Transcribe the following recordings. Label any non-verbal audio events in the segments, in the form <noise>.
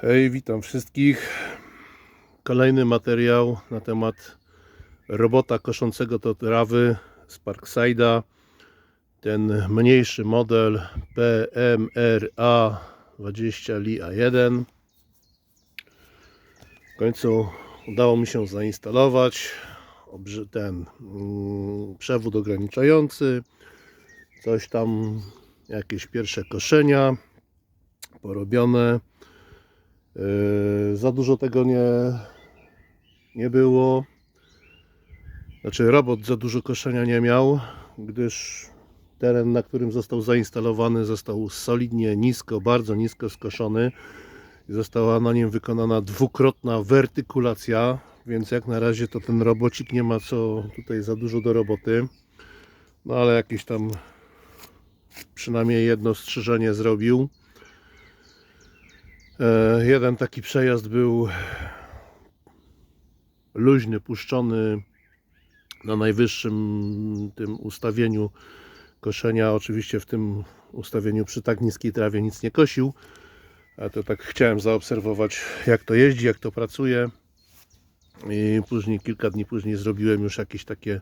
Hej, witam wszystkich. Kolejny materiał na temat robota koszącego to trawy z Parkside'a. Ten mniejszy model PMRA 20 LIA1. W końcu udało mi się zainstalować ten mm, przewód ograniczający. Coś tam, jakieś pierwsze koszenia porobione. Yy, za dużo tego nie, nie było. Znaczy, robot za dużo koszenia nie miał, gdyż teren, na którym został zainstalowany, został solidnie nisko, bardzo nisko skoszony. Została na nim wykonana dwukrotna wertykulacja, więc jak na razie to ten robocik nie ma co tutaj za dużo do roboty. No ale jakieś tam przynajmniej jedno strzyżenie zrobił. E, Jeden taki przejazd był luźny, puszczony na najwyższym tym ustawieniu koszenia. Oczywiście w tym ustawieniu przy tak niskiej trawie nic nie kosił. A to tak chciałem zaobserwować jak to jeździ, jak to pracuje. I później, kilka dni później zrobiłem już jakieś takie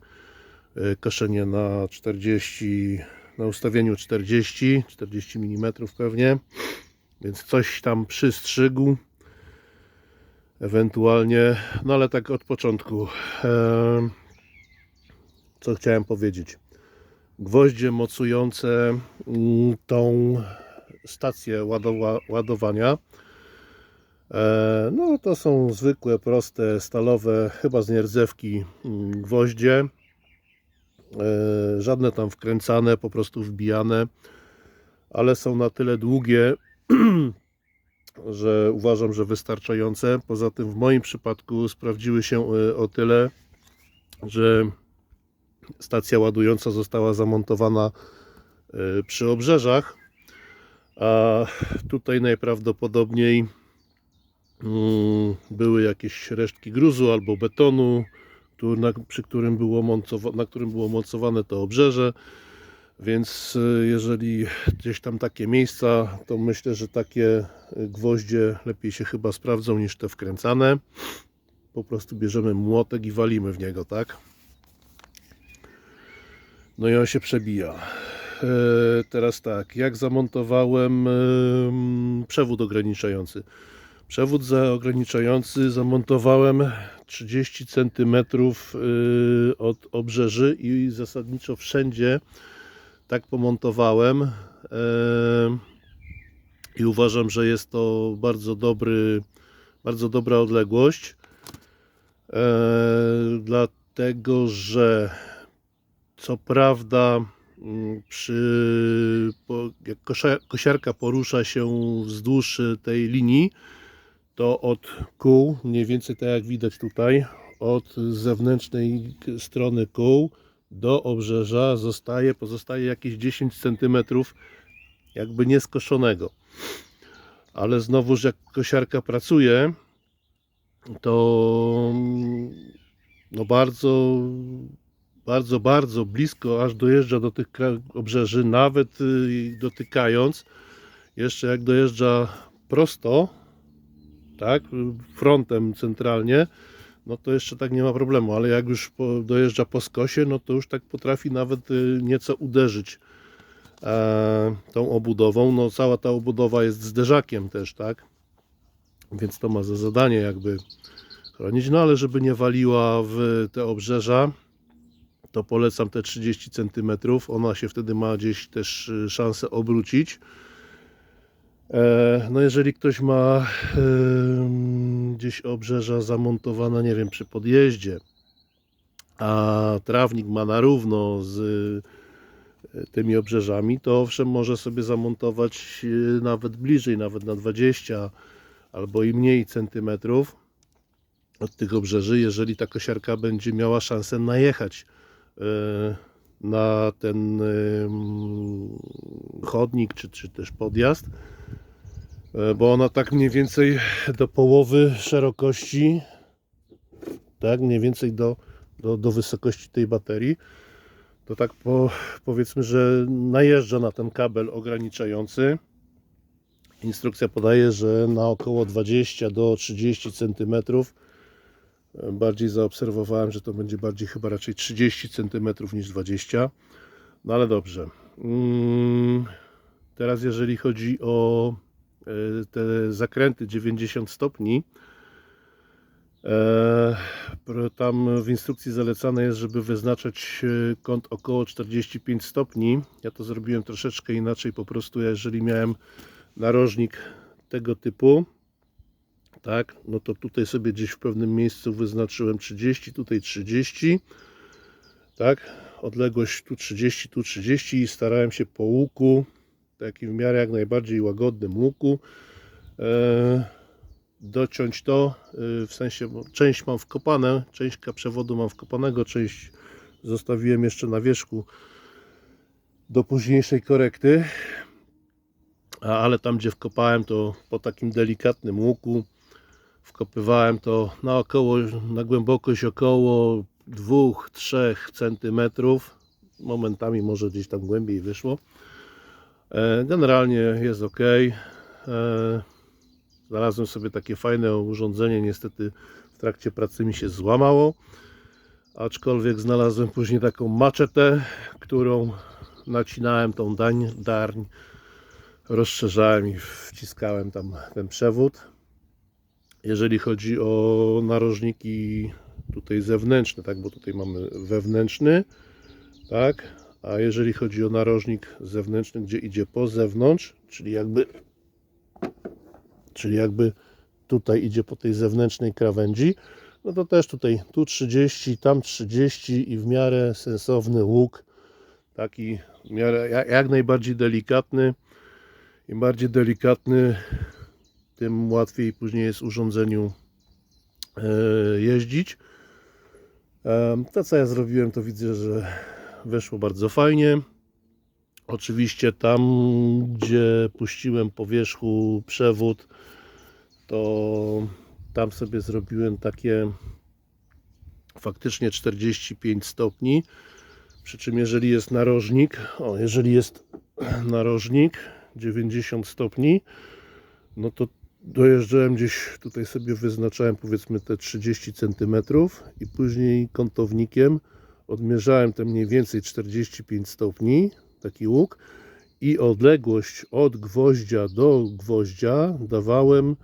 e, koszenie na 40, na ustawieniu 40, 40 mm pewnie więc coś tam przystrzygł ewentualnie, no ale tak od początku. Em, co chciałem powiedzieć? Gwoździe mocujące mm, tą stację ładowa- ładowania E, no to są zwykłe, proste, stalowe, chyba z nierdzewki mm, gwoździe. E, żadne tam wkręcane, po prostu wbijane ale są na tyle długie, <clears throat> że uważam, że wystarczające. Poza tym w moim przypadku sprawdziły się e, o tyle, że stacja ładująca została zamontowana e, przy obrzeżach, a tutaj najprawdopodobniej mm, były jakieś resztki gruzu albo betonu, na, przy na którym było mocowane to obrzeże. Więc y, jeżeli gdzieś tam takie miejsca, to myślę, że takie y, gwoździe lepiej się chyba sprawdzą niż te wkręcane. Po prostu bierzemy młotek i walimy w niego, tak? No i on się przebija. E, Teraz tak, jak zamontowałem em, przewód ograniczający? Przewód za ograniczający zamontowałem 30 cm y, od obrzeży i zasadniczo wszędzie tak pomontowałem e, i uważam, że jest to bardzo dobry, bardzo dobra odległość. E, dlatego, że co prawda mm, przy, jak kosiarka porusza się wzdłuż tej linii, to od kół, mniej więcej tak jak widać tutaj, od zewnętrznej strony kół do obrzeża zostaje, pozostaje jakieś 10 cm jakby nieskoszonego. Ale znowuż jak kosiarka pracuje, to no bardzo, bardzo, bardzo blisko, aż dojeżdża do tych obrzeży, nawet y, dotykając. Jeszcze jak dojeżdża prosto, tak, frontem centralnie, no to jeszcze tak nie ma problemu, ale jak już dojeżdża po skosie, no to już tak potrafi nawet y, nieco uderzyć e, tą obudową. No cała ta obudowa jest zderzakiem też, tak? Więc to ma za zadanie jakby chronić, no ale żeby nie waliła w te obrzeża, to polecam te 30 cm. Ona się wtedy ma gdzieś też y, szansę obrócić. E, No jeżeli ktoś ma gdzieś obrzeża zamontowane, nie wiem, przy podjeździe, a trawnik ma na równo z e, tymi obrzeżami, to owszem może sobie zamontować e, nawet bliżej, nawet na 20 albo i mniej centymetrów od tych obrzeży, jeżeli ta kosiarka będzie miała szansę najechać e, na ten chodnik czy, czy też podjazd bo ona tak mniej więcej do połowy szerokości, tak, mniej więcej do, do, do wysokości tej baterii, to tak po, powiedzmy, że najeżdża na ten kabel ograniczający Instrukcja podaje, że na około 20 do 30 cm. Bardziej zaobserwowałem, że to będzie bardziej chyba raczej 30 cm niż 20. No ale dobrze. Mm, Teraz jeżeli chodzi o e, te zakręty 90 stopni, e, tam w instrukcji zalecane jest, żeby wyznaczać e, kąt około 45 stopni. Ja to zrobiłem troszeczkę inaczej, po prostu jeżeli miałem narożnik tego typu, tak, no to tutaj sobie gdzieś w pewnym miejscu wyznaczyłem 30, tutaj 30, tak, odległość tu 30, tu 30 i starałem się po łuku, takim w miarę jak najbardziej łagodnym łuku, e, dociąć to, e, w sensie część mam wkopane, część przewodu mam wkopanego, część zostawiłem jeszcze na wierzchu do późniejszej korekty, ale tam gdzie wkopałem to po takim delikatnym łuku wkopywałem to na około, na głębokość około 2-3 centymetrów. Momentami może gdzieś tam głębiej wyszło generalnie jest ok E, znalazłem sobie takie fajne urządzenie niestety w trakcie pracy mi się złamało aczkolwiek znalazłem później taką maczetę którą nacinałem tą dań, darń rozszerzałem i wciskałem tam ten przewód. Jeżeli chodzi o narożniki tutaj zewnętrzne, tak, bo tutaj mamy wewnętrzny, tak, a jeżeli chodzi o narożnik zewnętrzny, gdzie idzie po zewnątrz, czyli jakby czyli jakby tutaj idzie po tej zewnętrznej krawędzi, no to też tutaj tu 30, tam 30 i w miarę sensowny łuk, taki w miarę jak, najbardziej delikatny. Im bardziej delikatny, tym łatwiej później jest urządzeniu e, jeździć. E, To co ja zrobiłem, to widzę, że weszło bardzo fajnie. Oczywiście tam, gdzie puściłem po wierzchu przewód, to tam sobie zrobiłem takie faktycznie 45 stopni. Przy czym jeżeli jest narożnik, o jeżeli jest <clears throat> narożnik 90 stopni, no to dojeżdżałem gdzieś, tutaj sobie wyznaczałem powiedzmy te 30 cm i później kątownikiem odmierzałem te mniej więcej 45 stopni, taki łuk i odległość od gwoździa do gwoździa dawałem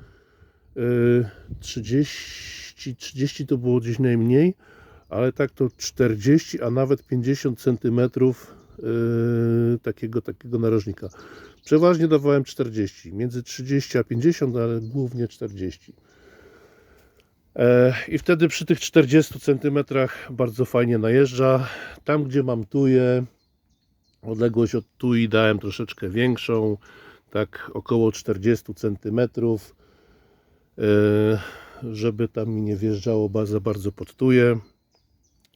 y, 30, 30 to było gdzieś najmniej, ale tak to 40, a nawet 50 cm yy, takiego, takiego narożnika. Przeważnie dawałem 40, między 30 a 50, ale głównie 40. E, I wtedy przy tych 40 cm bardzo fajnie najeżdża. Tam gdzie mam tuje, odległość od tui dałem troszeczkę większą, tak około 40 cm, e, żeby tam mi nie wjeżdżało za bardzo pod tuje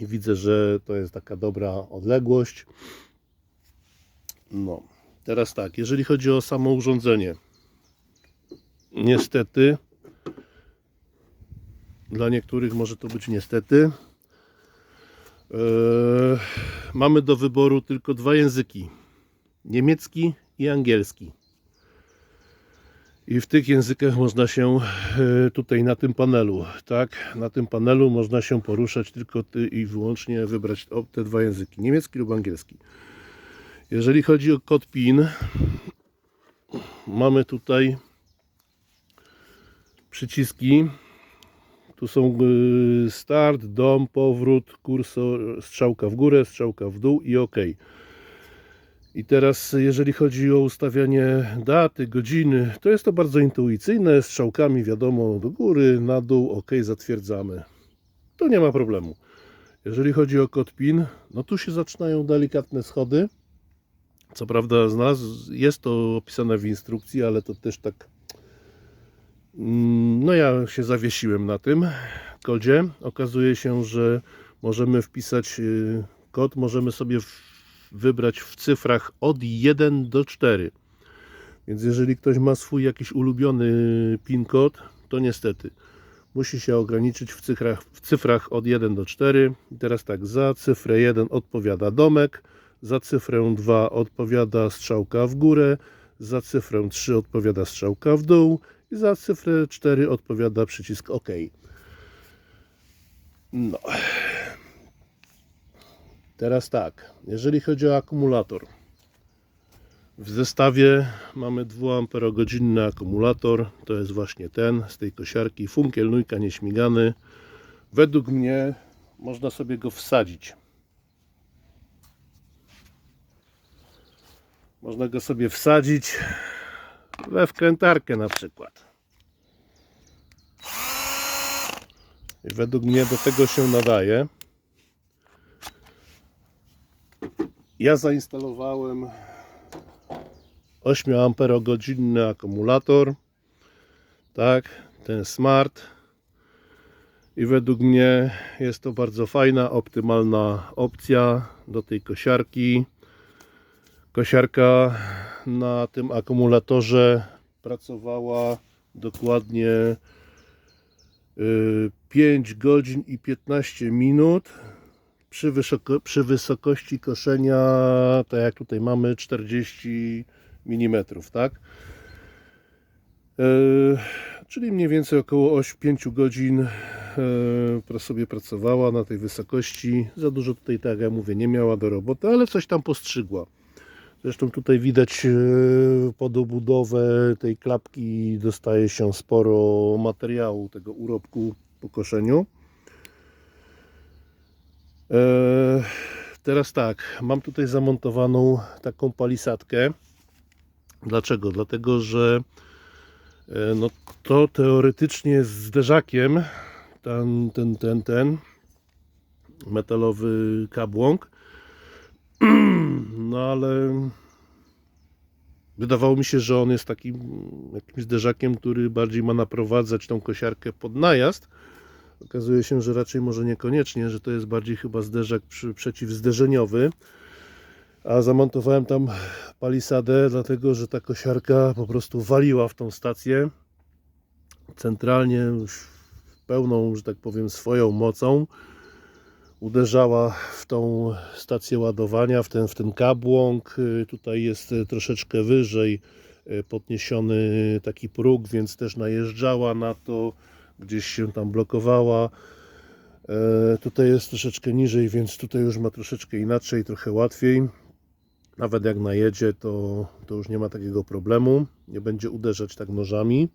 i widzę, że to jest taka dobra odległość. No, teraz tak, jeżeli chodzi o samo urządzenie, niestety, dla niektórych może to być niestety, Eee, mamy do wyboru tylko dwa języki: niemiecki i angielski. I w tych językach można się e, tutaj na tym panelu, tak, na tym panelu można się poruszać tylko ty i wyłącznie wybrać te dwa języki, niemiecki lub angielski. Jeżeli chodzi o kod PIN, mamy tutaj przyciski. Tu są y, start, dom, powrót, kursor, strzałka w górę, strzałka w dół i OK. I teraz, jeżeli chodzi o ustawianie daty, godziny, to jest to bardzo intuicyjne. Strzałkami wiadomo do góry, na dół, OK, zatwierdzamy. To nie ma problemu. Jeżeli chodzi o kod PIN, no tu się zaczynają delikatne schody. Co prawda, znalazł, jest to opisane w instrukcji, ale to też tak. Mm, No, ja się zawiesiłem na tym kodzie. Okazuje się, że możemy wpisać y, kod, możemy sobie wybrać w cyfrach od 1 do 4. Więc jeżeli ktoś ma swój jakiś ulubiony PIN kod, to niestety musi się ograniczyć w cyfrach, w cyfrach od 1 do 4. I teraz tak, za cyfrę 1 odpowiada domek, za cyfrę 2 odpowiada strzałka w górę, za cyfrę 3 odpowiada strzałka w dół i za cyfrę 4 odpowiada przycisk OK. No. Teraz tak, jeżeli chodzi o akumulator. W zestawie mamy 2 amperogodzinny akumulator. To jest właśnie ten z tej kosiarki. Funkiel Nujka nieśmigany. Według mnie można sobie go wsadzić. Można go sobie wsadzić we wkrętarkę na przykład. I według mnie do tego się nadaje. Ja zainstalowałem 8 amperogodzinny akumulator. Tak, ten smart. I według mnie jest to bardzo fajna, optymalna opcja do tej kosiarki. Kosiarka na tym akumulatorze pracowała dokładnie y, 5 godzin i 15 minut przy, wysoko, przy wysokości koszenia, tak jak tutaj mamy 40 mm, tak? Yy, czyli mniej więcej około 8-5 godzin yy, sobie pracowała na tej wysokości. Za dużo tutaj, tak jak mówię, nie miała do roboty, ale coś tam postrzygła. Zresztą tutaj widać yy, pod obudowę tej klapki dostaje się sporo materiału, tego urobku po koszeniu. Eee, Teraz tak, mam tutaj zamontowaną taką palisadkę. Dlaczego? Dlatego, że e, no to teoretycznie jest zderzakiem ten, ten, ten, ten metalowy kabłąk. <clears throat> No ale wydawało mi się, że on jest takim jakimś zderzakiem, który bardziej ma naprowadzać tą kosiarkę pod najazd. Okazuje się, że raczej może niekoniecznie, że to jest bardziej chyba zderzak przeciwzderzeniowy. A zamontowałem tam palisadę, dlatego że ta kosiarka po prostu waliła w tą stację centralnie, już pełną, że tak powiem, swoją mocą. Uderzała w tą stację ładowania, w ten, w ten kabłąk. Y, Tutaj jest y, troszeczkę wyżej y, podniesiony taki próg, więc też najeżdżała na to gdzieś się tam blokowała. E, tutaj jest troszeczkę niżej, więc tutaj już ma troszeczkę inaczej, trochę łatwiej. Nawet jak najedzie, to, to już nie ma takiego problemu. Nie będzie uderzać tak nożami.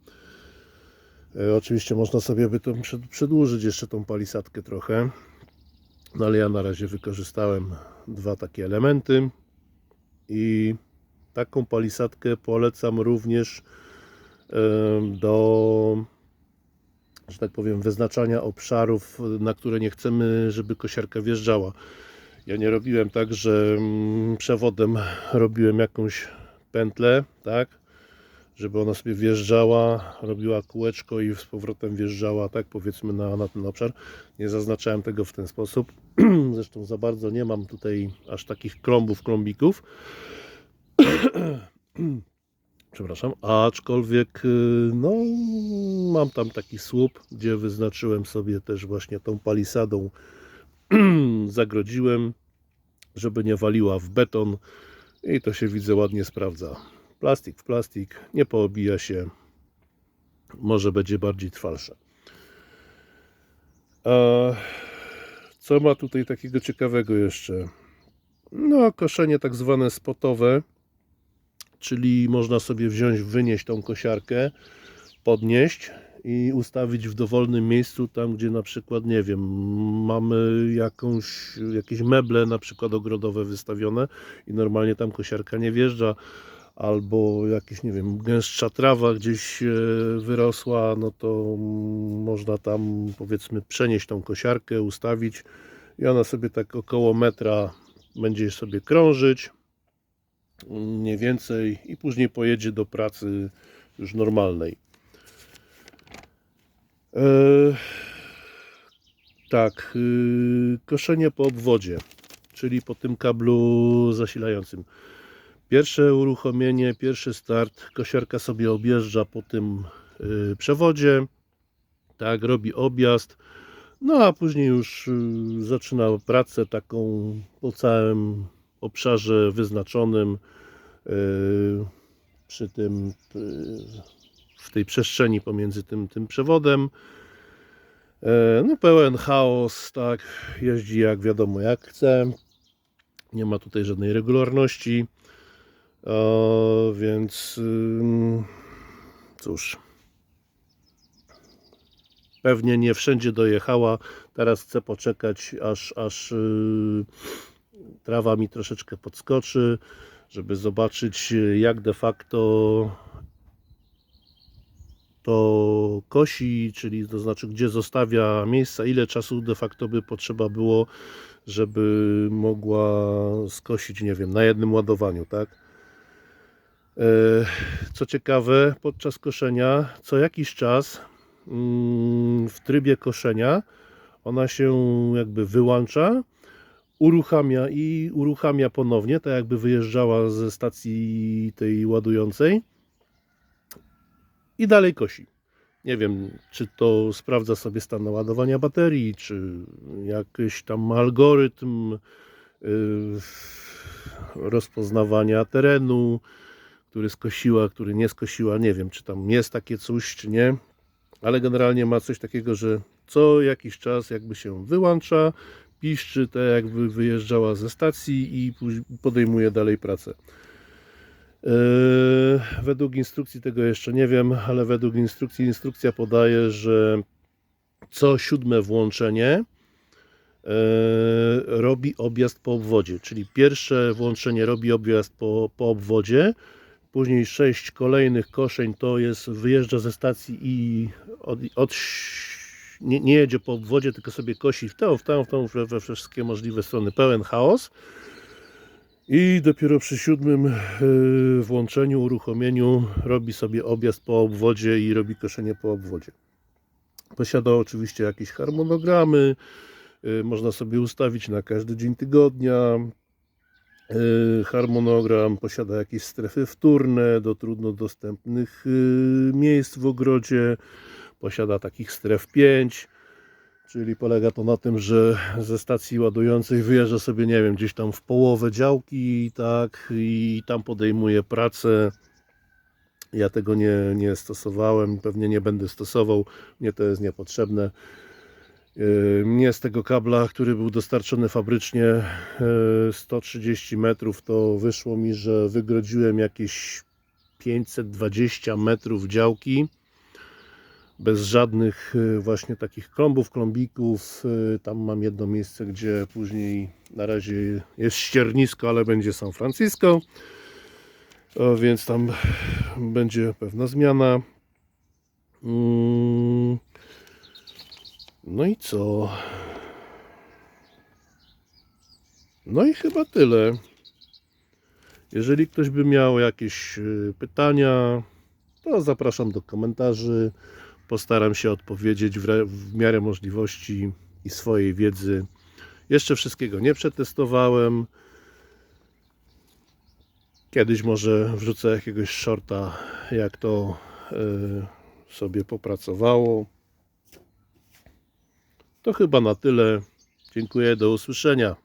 E, oczywiście można sobie by to przed, przedłużyć jeszcze tą palisadkę trochę. No ale ja na razie wykorzystałem dwa takie elementy i taką palisadkę polecam również do że tak powiem, wyznaczania obszarów, na które nie chcemy, żeby kosiarka wjeżdżała. Ja nie robiłem tak, że mm, przewodem robiłem jakąś pętlę, tak, żeby ona sobie wjeżdżała, robiła kółeczko i z powrotem wjeżdżała, tak, powiedzmy na, na ten obszar. Nie zaznaczałem tego w ten sposób. <clears throat> Zresztą za bardzo nie mam tutaj aż takich klombów, klombików. <clears throat> Przepraszam, aczkolwiek y, no, mam tam taki słup, gdzie wyznaczyłem sobie też właśnie tą palisadą, <clears throat> zagrodziłem, żeby nie waliła w beton i to się widzę ładnie sprawdza. Plastik w plastik, nie poobija się, może będzie bardziej trwalsze. Co ma tutaj takiego ciekawego jeszcze? No, koszenie tak zwane spotowe czyli można sobie wziąć, wynieść tą kosiarkę, podnieść i ustawić w dowolnym miejscu, tam gdzie na przykład, nie wiem, mamy jakąś, jakieś meble na przykład ogrodowe wystawione i normalnie tam kosiarka nie wjeżdża, albo jakieś, nie wiem, gęstsza trawa gdzieś e, wyrosła, no to można tam powiedzmy przenieść tą kosiarkę, ustawić i ona sobie tak około metra będzie sobie krążyć mniej więcej i później pojedzie do pracy już normalnej. E, tak, y, koszenie po obwodzie, czyli po tym kablu zasilającym. Pierwsze uruchomienie, pierwszy start, kosiarka sobie objeżdża po tym y, przewodzie, tak, robi objazd, no a później już y, zaczyna pracę taką po całym obszarze wyznaczonym yy, przy tym y, w tej przestrzeni pomiędzy tym, tym przewodem. E, No pełen chaos, tak, jeździ jak wiadomo jak chce. Nie ma tutaj żadnej regularności. Więc cóż. Pewnie nie wszędzie dojechała. Teraz chcę poczekać, aż, aż yy, trawa mi troszeczkę podskoczy, żeby zobaczyć, jak de facto to kosi, czyli to znaczy, gdzie zostawia miejsca, ile czasu de facto by potrzeba było, żeby mogła skosić, nie wiem, na jednym ładowaniu, tak? E, Co ciekawe, podczas koszenia co jakiś czas mm, w trybie koszenia ona się jakby wyłącza, uruchamia i uruchamia ponownie, tak jakby wyjeżdżała ze stacji tej ładującej i dalej kosi. Nie wiem, czy to sprawdza sobie stan naładowania baterii, czy jakiś tam algorytm yy, rozpoznawania terenu, który skosiła, który nie skosiła. Nie wiem, czy tam jest takie coś, czy nie, ale generalnie ma coś takiego, że co jakiś czas jakby się wyłącza, piszczy, tak jakby wyjeżdżała ze stacji i podejmuje dalej pracę. Yy, według instrukcji tego jeszcze nie wiem, ale według instrukcji instrukcja podaje, że co siódme włączenie yy, robi objazd po obwodzie, czyli pierwsze włączenie robi objazd po, po obwodzie, później sześć kolejnych koszeń to jest wyjeżdża ze stacji i od, od, nie, nie jedzie po obwodzie, tylko sobie kosi w tę, w tę, w tę, we, we wszystkie możliwe strony, pełen chaos. I dopiero przy siódmym yy, włączeniu, uruchomieniu robi sobie objazd po obwodzie i robi koszenie po obwodzie. Posiada oczywiście jakieś harmonogramy, yy, można sobie ustawić na każdy dzień tygodnia. Yy, Harmonogram posiada jakieś strefy wtórne do trudno dostępnych yy, miejsc w ogrodzie. Posiada takich stref 5. Czyli polega to na tym, że ze stacji ładującej wyjeżdża sobie, nie wiem, gdzieś tam w połowę działki, tak, i tam podejmuje pracę. Ja tego nie, nie stosowałem, pewnie nie będę stosował, mnie to jest niepotrzebne. Yy, Mnie z tego kabla, który był dostarczony fabrycznie yy, 130 metrów, to wyszło mi, że wygrodziłem jakieś 520 metrów działki bez żadnych y, właśnie takich klombów, klombików. Y, Tam mam jedno miejsce, gdzie później na razie jest ściernisko, ale będzie San Francisco. O, więc tam będzie pewna zmiana. Mm. No i co? No i chyba tyle. Jeżeli ktoś by miał jakieś y, pytania, to zapraszam do komentarzy. Postaram się odpowiedzieć w, w miarę możliwości i swojej wiedzy. Jeszcze wszystkiego nie przetestowałem. Kiedyś może wrzucę jakiegoś shorta, jak to y, sobie popracowało. To chyba na tyle. Dziękuję, do usłyszenia.